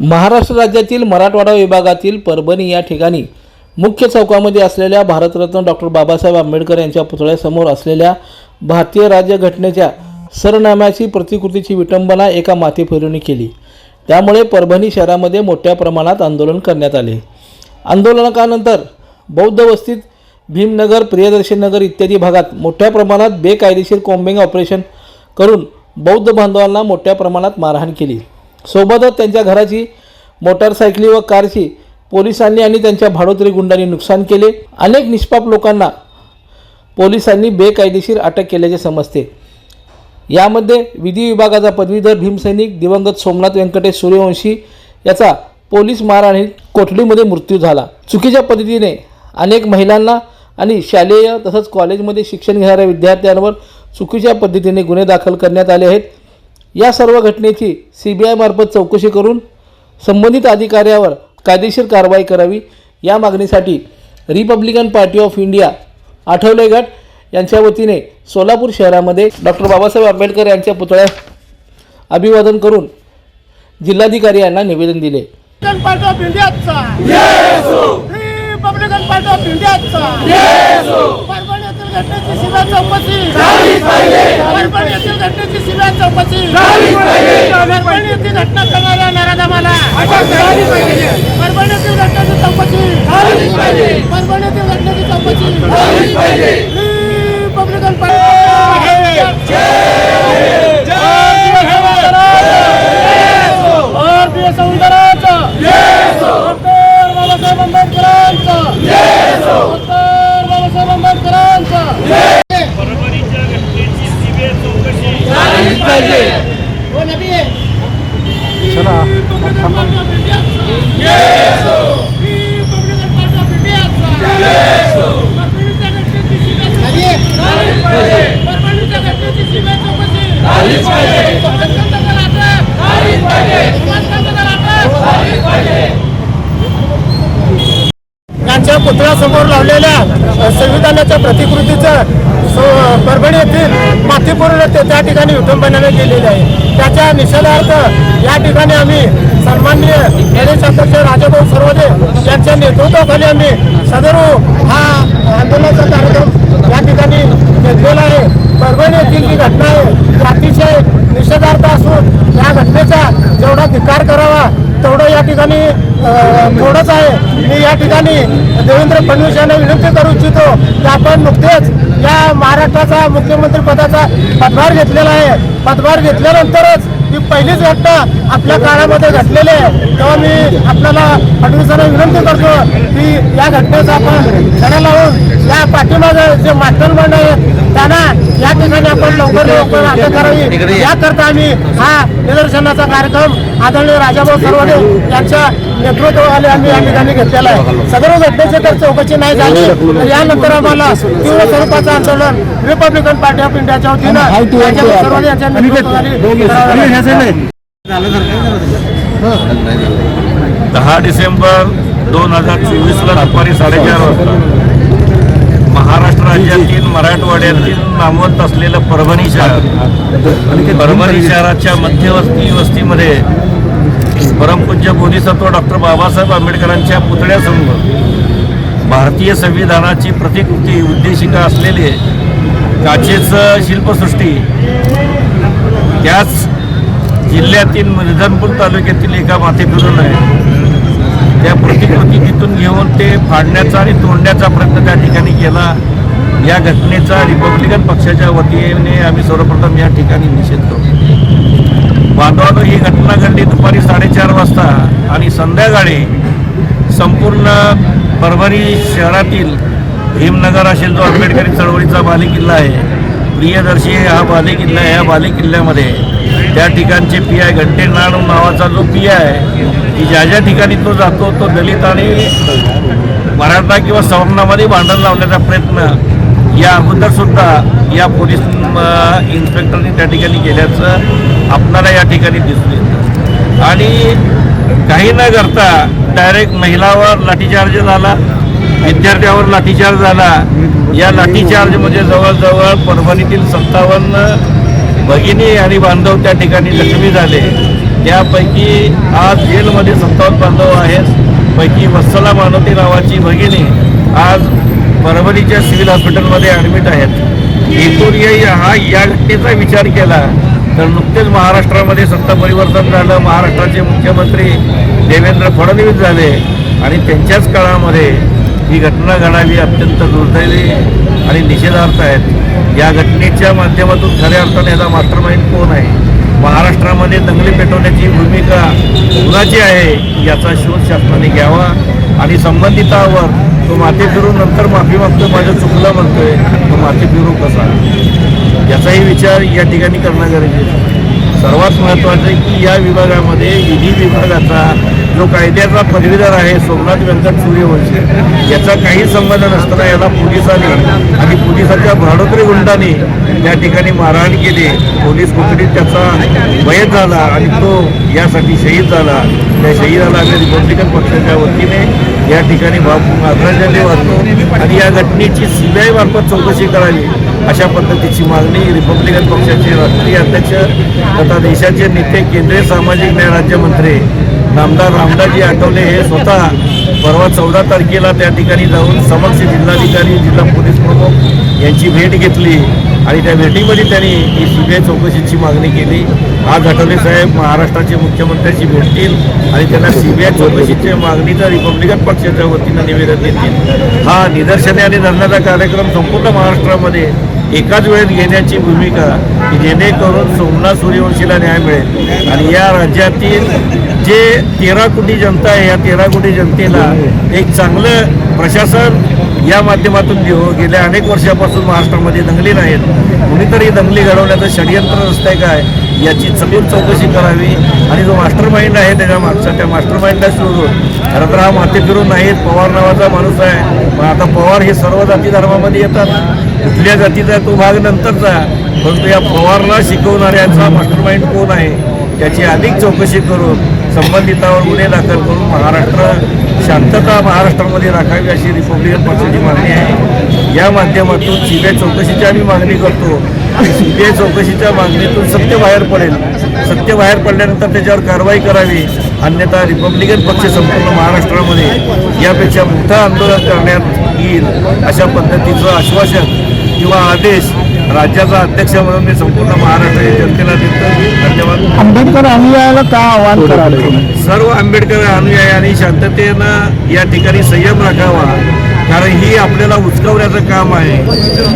महाराष्ट्र राज्यातील मराठवाडा विभागातील परभणी या ठिकाणी मुख्य चौकामध्ये असलेल्या भारतरत्न डॉक्टर बाबासाहेब आंबेडकर यांच्या पुतळ्यासमोर असलेल्या भारतीय राज्यघटनेच्या सरनाम्याची प्रतिकृतीची विटंबना एका माथेफिरूंनी केली. त्यामुळे परभणी शहरामध्ये मोठ्या प्रमाणात आंदोलन करण्यात आले. आंदोलनानंतर बौद्ध वस्तीत भीमनगर प्रियदर्शन नगर इत्यादी भागात मोठ्या प्रमाणात बेकायदेशीर कॉम्बिंग ऑपरेशन करून बौद्ध बांधवांना मोठ्या प्रमाणात मारहाण केली. सोबतच त्यांच्या घराची मोटारसायकली व कारची पोलिसांनी आणि त्यांच्या भाडोत्री गुंडांनी नुकसान केले. अनेक निष्पाप लोकांना पोलिसांनी बेकायदेशीर अटक केल्याचे समजते. यामध्ये विधी विभागाचा पदवीधर भीमसैनिक दिवंगत सोमनाथ व्यंकटेश सूर्यवंशी याचा पोलीस मारहाणीत कोठडीमध्ये मृत्यू झाला. चुकीच्या पद्धतीने अनेक महिलांना आणि शालेय तसंच कॉलेजमध्ये शिक्षण घेणाऱ्या विद्यार्थ्यांवर चुकीच्या पद्धतीने गुन्हे दाखल करण्यात आले आहेत. या सर्व घटनेची सी बी आयमार्फत चौकशी करून संबंधित अधिकाऱ्यावर कायदेशीर कारवाई करावी. या मागणीसाठी Republican party of India Athawale गट यांच्या वतीने सोलापूर शहरामध्ये डॉक्टर बाबासाहेब आंबेडकर यांच्या पुतळ्यास अभिवादन करून जिल्हाधिकारी यांना निवेदन दिले. रिपब्लिकन ऑफ रिपब्लिकन ऑफ येथील घटनेची सीबीआय चौकशी परभणी येथील घटनेची सीबीआय चौकशी परभणी घटना करणाऱ्या नराधमाला घटनेची चौकशी. परभणी घटनेची चौकशी. रिपब्लिकन पार्टी भारतीय संविधानाचा डॉक्टर बाबासाहेब आंबेडकरांचा डॉक्टर बाबासाहेब आंबेडकरांचा परभणीच्या घटनेची सीबीआय चौकशी यांच्या पुतळ्यासमोर लावलेल्या संविधानाच्या प्रतिकृतीचं परभणी येथील मातीपूर्ण ते त्या ठिकाणी विटंबनाने केलेले आहे. त्याच्या निषेधार्थ या ठिकाणी आम्ही सन्माननीय प्रदेश अध्यक्ष राजाभाऊ सर्वदे यांच्या नेतृत्वाखाली आम्ही सदर हा आंदोलनाचा कार्यक्रम या ठिकाणी घेतलेला आहे. परभणी येथील जी घटना आहे ती अतिशय निषेधार्थ असून या घटनेचा जेवढा धिक्कार करावा. तेवढं या ठिकाणी थोडंच आहे. मी या ठिकाणी देवेंद्र फडणवीस यांना विनंती करू इच्छितो की आपण नुकतेच या महाराष्ट्राचा मुख्यमंत्री पदाचा पदभार घेतलेला आहे. पदभार घेतल्यानंतरच ही पहिलीच घटना आपल्या काळामध्ये घडलेली आहे. तेव्हा मी आपल्याला फडणवीसांना विनंती करतो की या घटनेचा आपण धडा लावून या पाठीमागे जे मास्टरमाइंड आहेत त्यांना या ठिकाणी आपण लवकर लवकर अटक करावी याकरता आम्ही हा निदर्शनाचा कार्यक्रम आदरणीय राजाभाऊ सरवडे यांच्या नेतृत्वाखाली आम्ही या ठिकाणी घेतलेला आहे. सदर घटनेची तर चौकशी नाही झाली तर यानंतर आम्हाला तीव्र स्वरूपाचं आंदोलन रिपब्लिकन पार्टी ऑफ इंडियाच्या वतीनं राजाभाऊ सरवडे यांच्या नेतृत्वाखाली. दहा डिसेंबर दोन हजार चोवीसला दुपारी साडेचार वाजता. महाराष्ट्र राज्यातील मराठवाड्यातील नामवंत असलेलं परभणी शहर. परभणी शहराच्या मध्यवस्ती वस्तीमध्ये परमपूज्य बोधिसत्व डॉक्टर बाबासाहेब आंबेडकरांच्या पुतळ्यासमोर भारतीय संविधानाची प्रतिकृती उद्देशिका असलेले काचेचं शिल्पसृष्टी त्याच जिल्ह्यातील मिर्झनपूर तालुक्यातील एका माथेफिरून आहे. त्या प्रतिकृती तिथून घेऊन ते फाडण्याचा आणि तोडण्याचा प्रयत्न त्या ठिकाणी केला. या घटनेचा रिपब्लिकन पक्षाच्या वतीने आम्ही सर्वप्रथम या ठिकाणी निषेध करतो. बांधवानं ही घटना घडली दुपारी साडेचार वाजता आणि संध्याकाळी संपूर्ण परभणी शहरातील भीमनगर असेल जो आंबेडकरी चळवळीचा बालेकिल्ला आहे. प्रियदर्शी हा बालेकिल्ला आहे. या बालेकिल्ल्यामध्ये त्या ठिकाणचे पी आय घंटेनाड नावाचा जो पी आय की ज्या ज्या ठिकाणी तो जातो तो दलित आणि मराठा किंवा सवर्णामध्ये भांडण लावण्याचा प्रयत्न या अगोदरसुद्धा या पोलीस इन्स्पेक्टरने त्या ठिकाणी केल्याचं आपणाला या ठिकाणी दिसून येतं. आणि काही न करता डायरेक्ट महिलावर लाठीचार्ज झाला विद्यार्थ्यावर लाठीचार्ज झाला. या लाठीचार्जमध्ये म्हणजे जवळजवळ परभणीतील सत्तावन्न भगिनी आणि बांधव त्या ठिकाणी जखमी झाले. त्यापैकी आज जेलमध्ये सत्तावन्न बांधव आहेत. पैकी वत्सला मानवती नावाची भगिनी आज परभणीच्या सिव्हिल हॉस्पिटलमध्ये ॲडमिट आहेत. इथून हा या घटनेचा विचार केला तर नुकतेच महाराष्ट्रामध्ये सत्ता परिवर्तन झालं. महाराष्ट्राचे मुख्यमंत्री देवेंद्र फडणवीस झाले. आणि त्यांच्याच काळामध्ये ही घटना घडावी अत्यंत दुर्दैवी आणि निषेधार्थ आहेत. या घटनेच्या माध्यमातून खऱ्या अर्थाने याचा मास्टर माइंड कोण आहे? महाराष्ट्रामध्ये दंगली पेटवण्याची भूमिका कुणाची आहे याचा शोध शासनाने घ्यावा आणि संबंधितावर तो माती फिरून नंतर माफी मागतो माझं चुकलं म्हणतोय तो माती फिरू कसा? याचाही विचार या ठिकाणी करणं गरजेचं आहे. सर्वात महत्त्वाचं आहे की या विभागामध्ये विधी विभागाचा जो कायद्याचा पदवीधर आहे सोमनाथ व्यंकट सूर्यवंशी याचा काही संबंध नसताना याला पोलिसांनी आणि पोलिसांच्या भाडोत्री गुंडांनी त्या ठिकाणी मारहाण केली. पोलीस कोठडीत त्याचा वयत झाला आणि तो यासाठी शहीद झाला. त्या शहीदाला आम्ही रिपब्लिकन पक्षाच्या वतीने या ठिकाणी आदरांजली वाटतो आणि या घटनेची सीबीआय मार्फत चौकशी करावी. अशा पद्धतीची मागणी रिपब्लिकन पक्षाचे राष्ट्रीय अध्यक्ष तथा देशाचे नेते केंद्रीय सामाजिक न्याय राज्यमंत्री नामदार रामदासजी आठवले हे स्वतः परवा चौदा तारखेला त्या ठिकाणी जाऊन समक्ष जिल्हाधिकारी जिल्हा पोलीस प्रमुख यांची भेट घेतली. आणि त्या भेटीमध्ये त्यांनी ही सीबीआय चौकशीची मागणी केली. आज आठवले साहेब महाराष्ट्राचे मुख्यमंत्र्यांशी भेटतील आणि त्यांना सीबीआय चौकशीच्या मागणीचा रिपब्लिकन पक्षाच्या वतीनं निवेदन देतील. हा निदर्शने आणि धरण्याचा कार्यक्रम संपूर्ण महाराष्ट्रामध्ये एकाच वेळेत घेण्याची भूमिका की जेणेकरून सोमनाथ सूर्यवंशीला न्याय मिळेल. आणि या राज्यातील जे तेरा कोटी जनता आहे या तेरा कोटी जनतेला एक चांगलं प्रशासन या माध्यमातून घेऊ गेल्या अनेक वर्षापासून महाराष्ट्रामध्ये दंगली नाहीत. कुणीतरी दंगली घडवण्याचं षडयंत्र असतंय काय? याची चकून चौकशी करावी. आणि जो मास्टर माइंड आहे त्याच्या मागचा त्या मास्टर माइंडला शोधून. खरं तर हा माते फिरून नाहीत. पवार नावाचा माणूस आहे. पण आता पवार हे सर्व जाती धर्मामध्ये येतात. कुठल्या जातीचा तो भाग नंतरचा? परंतु या पवारला शिकवणाऱ्याचा मास्टर माइंड कोण आहे? याची अधिक चौकशी करून संबंधितावर गुन्हे दाखल करून महाराष्ट्र शांतता महाराष्ट्रामध्ये राखावी अशी रिपब्लिकन पक्षाची मागणी आहे. या माध्यमातून सीबीआय चौकशीची आम्ही मागणी करतो. आणि सीबीआय चौकशीच्या मागणीतून सत्य बाहेर पडेल. सत्य बाहेर पडल्यानंतर त्याच्यावर कारवाई करावी. अन्यथा रिपब्लिकन पक्ष संपूर्ण महाराष्ट्रामध्ये यापेक्षा मोठं आंदोलन करण्यात येईल अशा पद्धतीचं आश्वासन किंवा आदेश राज्याचा अध्यक्ष म्हणून मी संपूर्ण महाराष्ट्राच्या जनतेला देतो. धन्यवाद. आंबेडकर अनुयायाला का आव्हान करावे सर्व आंबेडकर अनुयायांनी शांततेनं या ठिकाणी संयम राखावा. आपल्याला काम आहे.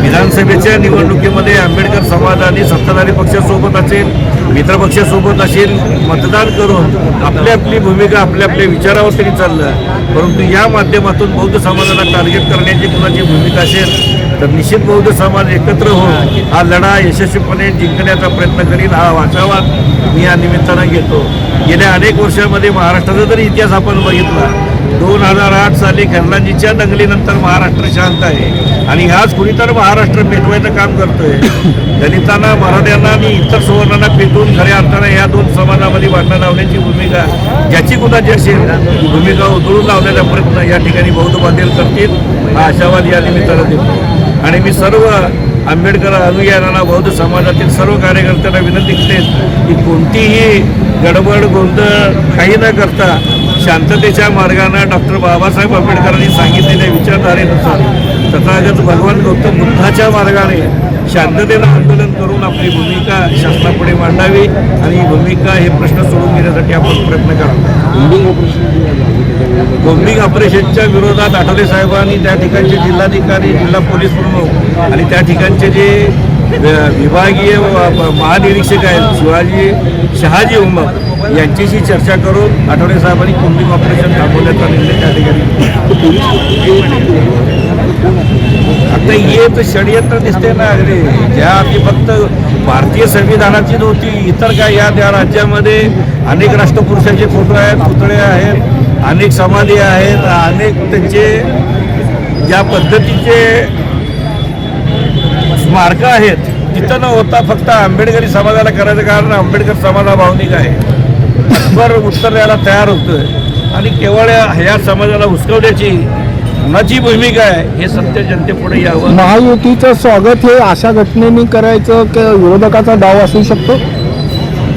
विधानसभेच्या निवडणुकीमध्ये आंबेडकर समाजाने सत्ताधारी पक्षासोबत असेल मित्रपक्षासोबत असेल मतदान करून आपली आपली भूमिका आपल्या आपल्या विचारावर तरी चाललं. परंतु या माध्यमातून बौद्ध समाजाला टार्गेट करण्याची कुणाची भूमिका असेल तर निश्चित बौद्ध समाज एकत्र होऊन हा लढा यशस्वीपणे जिंकण्याचा प्रयत्न करील हा वाचावाद मी या निमित्तानं घेतो. गेल्या अनेक वर्षामध्ये महाराष्ट्राचा जरी इतिहास आपण बघितला. दोन हजार आठ साली खरलांजीच्या दंगलीनंतर महाराष्ट्र शांत आहे. आणि ह्याच कुणीतर महाराष्ट्र पेटवायचं काम करतोय. दलितांना मराठ्यांना आणि इतर सुवर्णांना पेटवून खऱ्या अर्थानं या दोन समाजामध्ये वाटणं लावण्याची भूमिका ज्याची कुणाची असेल भूमिका उधळून लावण्याचा प्रयत्न या ठिकाणी बौद्ध बांधील करतील हा आशावाद या निमित्तानं देतो. आणि मी सर्व आंबेडकर अनुयायांना बौद्ध समाजातील सर्व कार्यकर्त्यांना विनंती करते की कोणतीही गडबड गोंधळ काही न करता शांततेच्या मार्गाने डॉक्टर बाबासाहेब आंबेडकरांनी सांगितलेल्या विचारधारेनुसार तथागत भगवान गौतम बुद्धाच्या मार्गाने शांततेनं आंदोलन करून आपली भूमिका शासनापुढे मांडावी आणि ही भूमिका हे प्रश्न सोडून घेण्यासाठी आपण प्रयत्न करावा. बोम्बिंग ऑपरेशनच्या विरोधात? आठवले साहेबांनी त्या ठिकाणचे जिल्हाधिकारी जिल्हा पोलीस प्रमुख आणि त्या ठिकाणचे जे विभागीय महानिरीक्षक आहेत शिवाजी शहाजी उमर यांच्याशी चर्चा करून आठवडे साहेबांनी कोम्बिंग ऑपरेशन थांबवण्याचा निर्णय त्या ठिकाणी. आता हे तर षडयंत्र दिसते ना अरे ज्या आपली फक्त भारतीय संविधानाची नव्हती इतर काय या त्या राज्यामध्ये अनेक राष्ट्रपुरुषांचे फोटो आहेत पुतळे आहेत अनेक समाधी आहेत अनेक त्यांचे ज्या पद्धतीचे स्मारकं आहेत तिथं न होता फक्त आंबेडकरी समाजाला करायचं कारण आंबेडकर समाजा भावनिक आहे. बरोबर उत्तर द्यायला तयार होतोय. आणि केवळ ह्या समाजाला हुसकवण्याची कुणाची भूमिका आहे हे सत्य जनतेपुढे यावं. महायुतीचं स्वागत हे अशा घटनेने करायचं की विरोधकाचा डाव असू शकतो?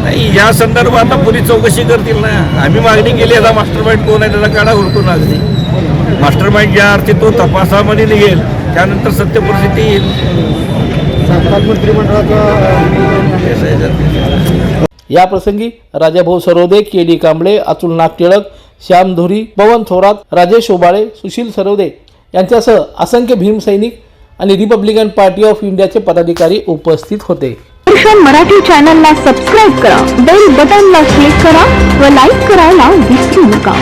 नाही या संदर्भात आता पोलीस चौकशी करतील ना. आम्ही मागणी केली याचा मास्टर माइंड कोण आहे त्याचा काढा हुडकून अगदी मास्टर माइंड ज्या अर्थी तो तपासामध्ये निघेल त्यानंतर सत्य परिस्थिती येईल. या याप्रसंगी राजाभाऊ सरोदे के डी कांबळे अतुल नागटिळक श्याम धुरी पवन थोरात राजेश ओबाळे सुशील सरोदे यांच्यासह असंख्य भीमसैनिक आणि रिपब्लिकन पार्टी ऑफ इंडियाचे पदाधिकारी उपस्थित होते. मराठी चॅनलला सबस्क्राईब करा बेल बटनला क्लिक करा व लाईक करायला विसरू नका.